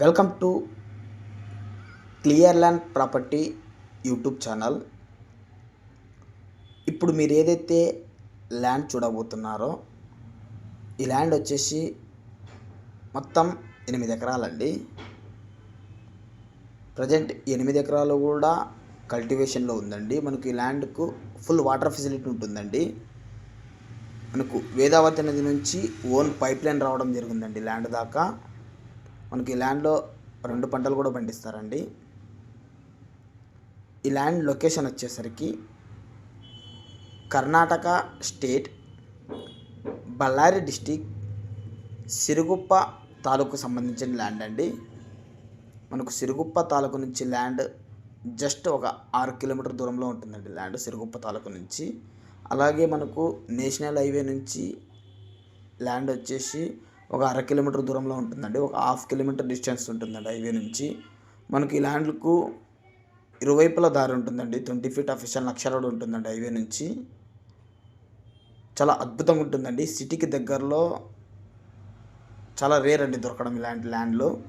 Welcome to clear land property YouTube channel. ఇప్పుడు మీరు ఏదైతే ల్యాండ్ చూడబోతున్నారో ఈ ల్యాండ్ వచ్చేసి మొత్తం ఎనిమిది ఎకరాలండి. ప్రజెంట్ ఎనిమిది ఎకరాలు కూడా కల్టివేషన్లో ఉందండి. మనకి ఈ ల్యాండ్కు ఫుల్ వాటర్ ఫెసిలిటీ ఉంటుందండి. మనకు వేదావతి నది నుంచి ఓన్ పైప్ లైన్ రావడం జరిగిందండి ల్యాండ్ దాకా. మనకి ఈ ల్యాండ్లో రెండు పంటలు కూడా పండిస్తారండి. ఈ ల్యాండ్ లొకేషన్ వచ్చేసరికి కర్ణాటక స్టేట్ బళ్ళారి డిస్టిక్ సిరుగుప్ప తాలూకు సంబంధించిన ల్యాండ్ అండి. మనకు సిరుగుప్ప తాలూకు నుంచి ల్యాండ్ జస్ట్ ఒక ఆరు కిలోమీటర్ దూరంలో ఉంటుందండి ల్యాండ్ సిరుగుప్ప తాలూకు నుంచి. అలాగే మనకు నేషనల్ హైవే నుంచి ల్యాండ్ వచ్చేసి ఒక అర కిలోమీటర్ దూరంలో ఉంటుందండి. ఒక హాఫ్ కిలోమీటర్ డిస్టెన్స్ ఉంటుందండి హైవే నుంచి. మనకి ఈ ల్యాండ్కు ఇరువైపుల దారి ఉంటుందండి. ట్వంటీ ఫీట్ అఫీషియల్ నక్ష రోడ్ ఉంటుందండి హైవే నుంచి. చాలా అద్భుతంగా ఉంటుందండి. సిటీకి దగ్గరలో చాలా రేర్ అండి దొరకడం ఇలాంటి ల్యాండ్లో.